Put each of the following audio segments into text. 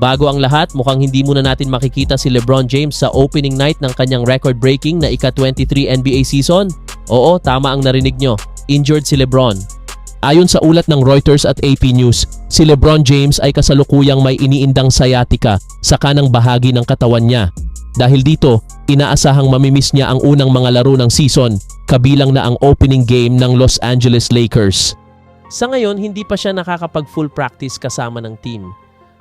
Bago ang lahat, mukhang hindi muna natin makikita si LeBron James sa opening night ng kanyang record-breaking na ika-23 NBA season. Oo, tama ang narinig nyo. Injured si LeBron. Ayon sa ulat ng Reuters at AP News, si LeBron James ay kasalukuyang may iniindang sciatica sa kanang bahagi ng katawan niya. Dahil dito, inaasahang mamimiss niya ang unang mga laro ng season, kabilang na ang opening game ng Los Angeles Lakers. Sa ngayon, hindi pa siya nakakapag full practice kasama ng team.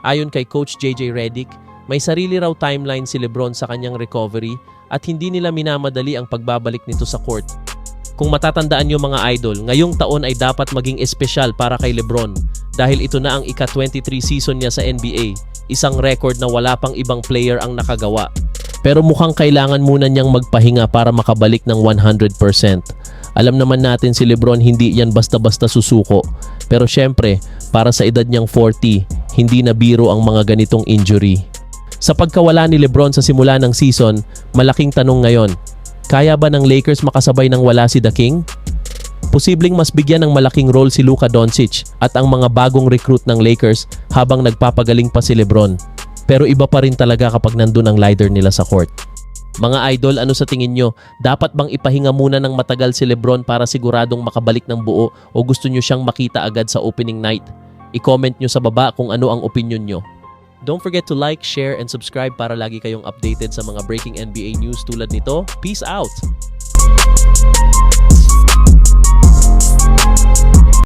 Ayon kay Coach JJ Redick, may sarili raw timeline si Lebron sa kanyang recovery at hindi nila minamadali ang pagbabalik nito sa court. Kung matatandaan niyo mga idol, ngayong taon ay dapat maging espesyal para kay Lebron dahil ito na ang ika-23 season niya sa NBA, isang record na wala pang ibang player ang nakagawa. Pero mukhang kailangan muna niyang magpahinga para makabalik ng 100%. Alam naman natin si Lebron hindi yan basta-basta susuko. Pero syempre, para sa edad niyang 40, hindi na biro ang mga ganitong injury. Sa pagkawala ni Lebron sa simula ng season, malaking tanong ngayon, kaya ba ng Lakers makasabay nang wala si The King? Posibleng mas bigyan ng malaking role si Luka Doncic at ang mga bagong recruit ng Lakers habang nagpapagaling pa si Lebron. Pero iba pa rin talaga kapag nandun ang leader nila sa court. Mga idol, ano sa tingin nyo? Dapat bang ipahinga muna ng matagal si Lebron para siguradong makabalik ng buo o gusto nyo siyang makita agad sa opening night? I-comment nyo sa baba kung ano ang opinion nyo. Don't forget to like, share, and subscribe para lagi kayong updated sa mga breaking NBA news tulad nito. Peace out!